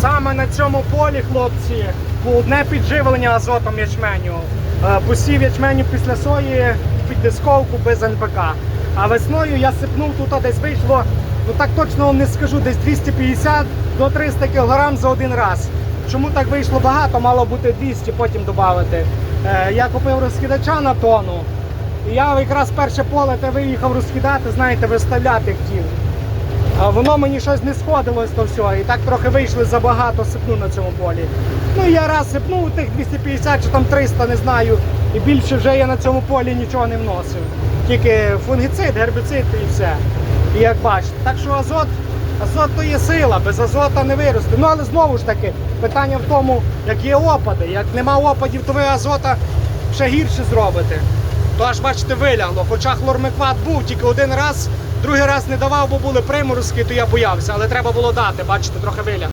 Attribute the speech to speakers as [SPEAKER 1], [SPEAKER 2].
[SPEAKER 1] Саме на цьому полі, хлопці, одне підживлення азотом ячменю. Е, Посів ячменю після сої під дисковку без НПК. А весною я сипнув тут десь вийшло, ну так точно вам не скажу, десь 250 до 300 кг за один раз. Чому так вийшло багато, мало бути 200, потім додати. Е, Я купив розхідача на тону. І я якраз перше поле те виїхав розхідати, знаєте, виставляти хотів. А воно мені щось не сходилось то все. І так трохи вийшли забагато сипну на цьому полі. Ну я раз сипнув тих 250 чи там 300, не знаю. І більше вже я на цьому полі нічого не вносив. Тільки фунгіцид, гербіцид і все. І як бачите. Так що азот, азот то є сила, без азота не виросте. Ну але знову ж таки, питання в тому, як є опади. Як нема опадів, то ви азота ще гірше зробите. То аж бачите, вилягло. Хоча хлормекват був тільки один раз, другий раз не давав, бо були приморозки, то я боявся, але треба було дати, бачите, трохи вилягло.